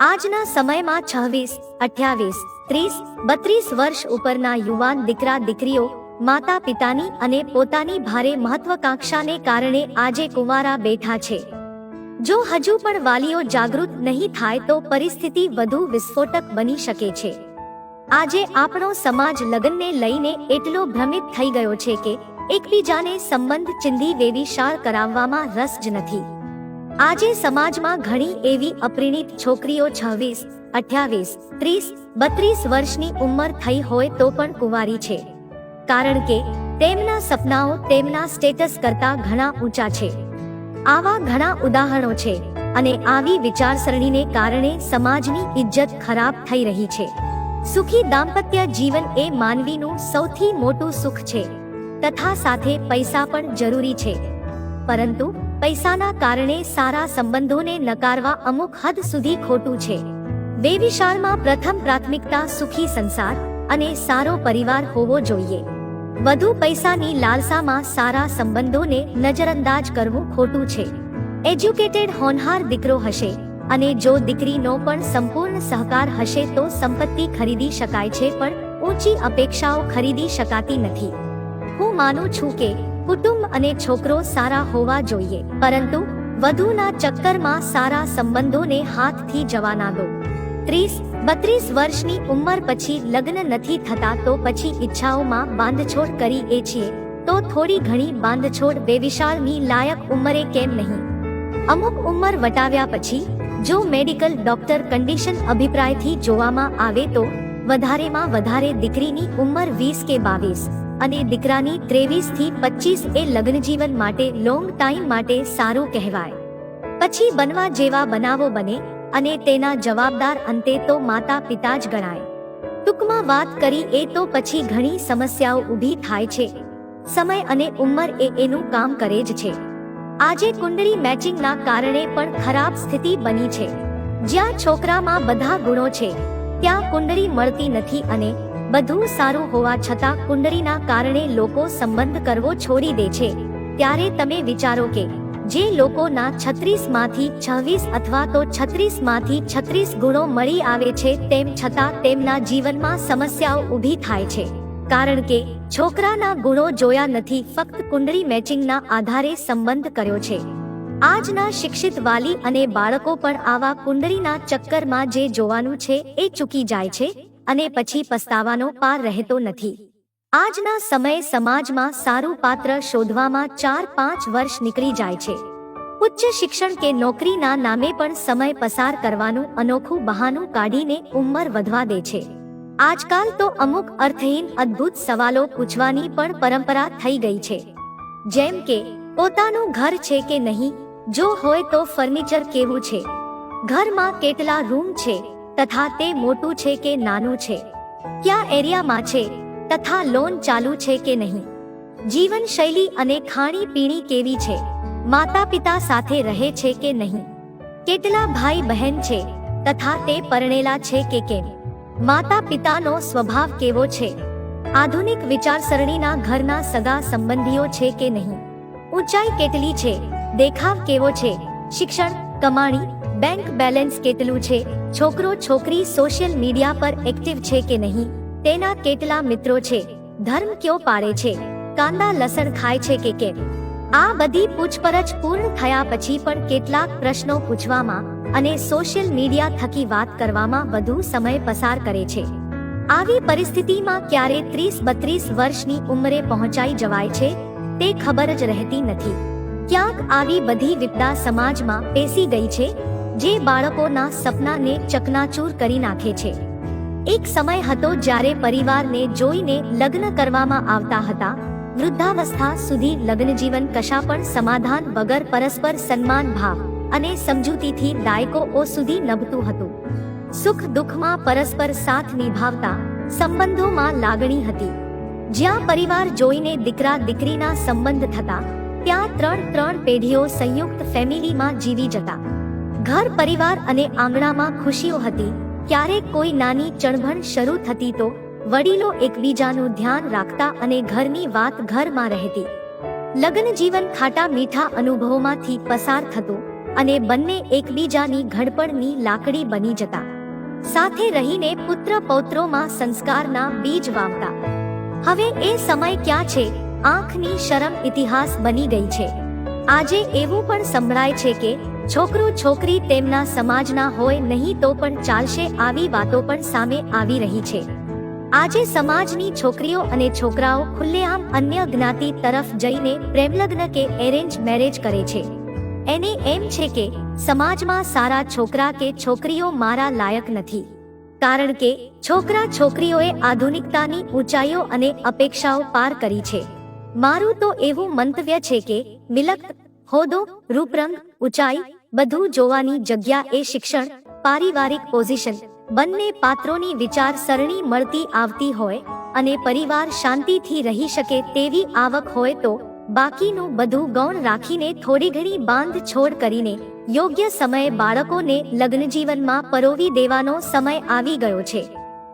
આજના સમયમાં છવ્વીસ, અઠ્યાવીસ, ત્રીસ, બત્રીસ વર્ષ ઉપરના યુવાન દીકરા, દીકરીઓ માતા પિતાની અને પોતાની ભારે મહત્વકાંક્ષાને કારણે આજે કુંવારા બેઠા છે. જો હજુ પણ વાલીઓ જાગૃત નહીં થાય તો પરિસ્થિતિ વધુ વિસ્ફોટક બની શકે છે. આજે આપણો સમાજ લગ્નને લઈને એટલો ભ્રમિત થઈ ગયો છે કે એકબીજાને સંબંધ ચિંધી વેવિશાળ કરાવવામાં રસ જ નથી. આજે સમાજમાં ઘણી એવી અપરિણિત છોકરીઓ છવ્વીસ, અઠ્યાવીસ, ત્રીસ, બત્રીસ વર્ષની ઉંમર થઈ હોય તો પણ કુંવારી છે. કારણ કે તેમના સપનાઓ તેમના સ્ટેટસ કરતા ઘણા ઊંચા છે. આવા ઘણા ઉદાહરણો છે અને આવી વિચારસરણીને કારણે સમાજની ઇજ્જત ખરાબ થઈ રહી છે. સુખી દાંપત્ય જીવન એ માનવીનું સૌથી મોટું સુખ છે. તથા સાથે પૈસા પણ જરૂરી છે. પરંતુ પૈસાના કારણે સારા સંબંધોને નકારવા અમુક હદ સુધી ખોટું છે. વેવિશાળમાં પ્રથમ પ્રાથમિકતા સુખી સંસાર અને સારો પરિવાર હોવો જોઈએ. વધુ પૈસાની લાલસામાં સારા સંબંધોને નજરઅંદાજ કરવું ખોટું છે. એજ્યુકેટેડ હોનહાર દીકરો હશે અને જો દીકરીનો પણ સંપૂર્ણ સહકાર હશે તો સંપત્તિ ખરીદી શકાય છે પણ ઊંચી અપેક્ષાઓ ખરીદી શકાતી નથી. હું માનું છું કે કુટુંબ અને છોકરો સારા હોવા જોઈએ. પરંતુ વધુના ચક્કરમાં સારા સંબંધોને હાથથી જવાના દો. ત્રીસ, બત્રીસ વર્ષની ઉંમર પછી લગ્ન નથી થતા તો પછી ઈચ્છાઓમાં બાંધછોડ કરી એ છીએ. તો થોડી ઘણી બાંધછોડ બેવિશાળની લાયક ઉંમરે કેમ નહીં? અમુક ઉંમર વટાવ્યા પછી, જો મેડિકલ ડોક્ટર કન્ડિશન અભિપ્રાયથી જોવામાં આવે તો, વધારેમાં વધારે દીકરીની ઉંમર વીસ કે બાવીસ. અને દીકરાની ત્રેવીસથી પચીસ એ લગ્નજીવન માટે લોંગ ટાઈમ માટે સારું કહેવાય. પછી બનવા જેવા બનાવો બને અને તેના જવાબદાર અંતે તો માતા પિતા જ ગણાય. ટૂંકમાં વાત કરી એ તો પછી ઘણી સમસ્યાઓ ઊભી થાય છે. સમય અને ઉંમર એ એનું કામ કરે જ છે. આજે કુંડળી મેચિંગના કારણે પણ ખરાબ સ્થિતિ બની છે. જ્યાં છોકરામાં બધા ગુણો છે, ત્યાં કુંડળી મળતી નથી અને બધું સારું હોવા છતાં કુંડળીના કારણે લોકો સંબંધ કરવો છોડી દે છે. ત્યારે તમે વિચારો કે, જે લોકોના છત્રીસમાંથી છવ્વીસ અથવા તો છત્રીસમાંથી છત્રીસ ગુણો મળી આવે છે, તેમ છતાં તેમના જીવનમાં સમસ્યાઓ ઊભી થાય છે. કારણ કે, છોકરાના ગુણો જોયા નથી, ફક્ત કુંડળી મેચિંગના આધારે સંબંધ કર્યો છે. આજના શિક્ષિત વાલી અને બાળકો પણ આવા કુંડળીના ચક્કરમાં જે જોવાનું છે, એ ચૂકી જાય છે. અને પછી પસ્તાવાનો પાર રહેતો નથી. આજના સમયે સમાજમાં સારું પાત્ર શોધવામાં ચાર પાંચ વર્ષ નીકળી જાય છે. ઉચ્ચ શિક્ષણ કે નોકરીના નામે પણ સમય પસાર કરવાનું અનોખું બહાનું કાઢીને ઉંમર વધવા દે છે. આજકાલ તો અમુક અર્થહીન અદ્ભુત સવાલો પૂછવાની પણ પરંપરા થઈ ગઈ છે. જેમ કે, પોતાનું ઘર છે કે નહીં, જો હોય તો ફર્નિચર કેવું છે? ઘરમાં કેટલા રૂમ છે? તથા તે મોટું છે કે નાનું છે? કયા એરિયામાં છે? તથા લોન ચાલુ છે કે નહીં? જીવન શૈલી અને ખાણી પીણી કેવી છે? માતા પિતા સાથે રહે છે કે નહીં? કેટલા ભાઈ બહેન છે? તથા તે પરણેલા છે કે કેમ? માતા પિતાનો સ્વભાવ કેવો છે? આધુનિક વિચારસરણીના ઘરના સગા સંબંધીઓ છે કે નહીં? ઊંચાઈ કેટલી છે? દેખાવ કેવો છે? શિક્ષણ, કમાણી બેંક બેલેન્સ કેટલું છે? છોકરો છોકરી સોશિયલ મીડિયા પર એક્ટિવ છે કે નહીં? તેના કેટલા મિત્રો છે? ધર્મ કયો પાળે છે? કાંદા લસણ ખાય છે કે કેમ? આ બધી પૂછપરછ પૂર્ણ થયા પછી પણ કેટલાક પ્રશ્નો પૂછવામાં અને સોશિયલ મીડિયા થકી વાત કરવામાં વધુ સમય પસાર કરે છે. આવી પરિસ્થિતિમાં ક્યારે ત્રીસ બત્રીસ વર્ષની ઉંમરે પહોંચાઈ જવાય છે, તે ખબર જ રહેતી નથી. ક્યાંક આવી બધી વિપદા સમાજમાં પેસી ગઈ છે જે બાળકોના સપનાને ચકનાચૂર કરી નાખે છે. એક સમય હતો જ્યારે પરિવારને જોઈને લગ્ન કરવામાં આવતા હતા. વૃદ્ધાવસ્થા સુધી લગ્ન જીવન કશા પણ સમાધાન વગર પરસ્પર સન્માન ભાવ અને સમજૂતીથી દાયકોઓ સુધી નભતું હતું. સુખ દુઃખમાં પરસ્પર સાથ નિભાવતા સંબંધોમાં લાગણી હતી. જ્યાં પરિવાર જોઈને દીકરા દીકરીના સંબંધ થતા, ત્યાં ત્રણ ત્રણ પેઢીઓ સંયુક્ત ફેમિલીમાં જીવી જતા. ઘર પરિવાર અને આંગણામાં ખુશીઓ હતી. ક્યારેક કોઈ નાની ચણભણ શરૂ થતી તો વડીલો એકબીજાનું ધ્યાન રાખતા અને ઘરની વાત ઘરમાં રહેતી. લગ્ન જીવન ખાટા મીઠા અનુભવોમાંથી પસાર થતું અને બંને એકબીજાની ઘડપણની લાકડી બની જતા. સાથે રહીને પુત્ર પૌત્રોમાં સંસ્કારના બીજ વાવતા. હવે એ સમય ક્યાં છે? આંખની શરમ ઇતિહાસ બની ગઈ છે. આજે એવું પણ સંભળાય છે કે છોકરો છોકરી તેમના સમાજના હોય નહીં તો પણ ચાલશે આવી વાતો પણ સામે આવી રહી છે. આજે સમાજની છોકરીઓ અને છોકરાઓ ખુલ્લેઆમ અન્ય જ્ઞાતિ તરફ જઈને પ્રેમલગ્ન કે એરેન્જ મેરેજ કરે છે. એને એમ છે કે સમાજમાં સારા છોકરા કે છોકરીઓ મારા લાયક નથી. કારણ કે છોકરા છોકરીઓએ આધુનિકતાની ઊંચાઈઓ અને અપેક્ષાઓ પાર કરી છે. મારું તો એવું મંતવ્ય છે કે, મિલક, હોદો, રૂપરંગ, ઊંચાઈ, બધું જોવાની જગ્યા એ શિક્ષણ, પારિવારિક પોઝિશન, બંને પાત્રોની વિચાર સરણી મળતી આવતી હોય અને પરિવાર શાંતિથી રહી શકે તેવી આવક હોય તો, બાકીનું બધું ગૌણ રાખીને થોડી ઘણી બાંધ છોડ કરીને, યોગ્ય સમયે બાળકોને લગ્નજીવનમાં પરોવી દેવાનો સમય આવી ગયો છે.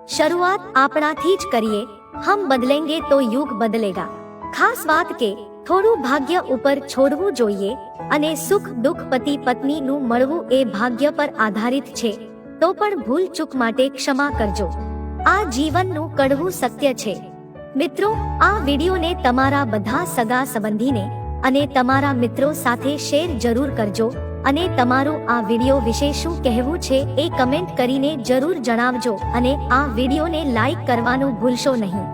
શરૂઆત આપણાથી જ કરીએ, હમ બદલેંગે તો યુગ બદલેગા. ખાસ વાત કે, થોડું ભાગ્ય ઉપર છોડવું જોઈએ અને સુખ દુઃખ પતિ પત્નીનું મળવું એ ભાગ્ય પર આધારિત છે, તો પણ ભૂલ ચૂક માટે ક્ષમા કરજો. આ જીવનનું કડવું સત્ય છે. મિત્રો, આ વિડીયોને તમારા બધા સગા સંબંધીને અને તમારા મિત્રો સાથે શેર જરૂર કરજો અને તમારું આ વીડિયો વિશે શું કહેવું છે એ કમેન્ટ કરીને જરૂર જણાવજો અને આ વિડીયોને લાઈક કરવાનું ભૂલશો નહીં.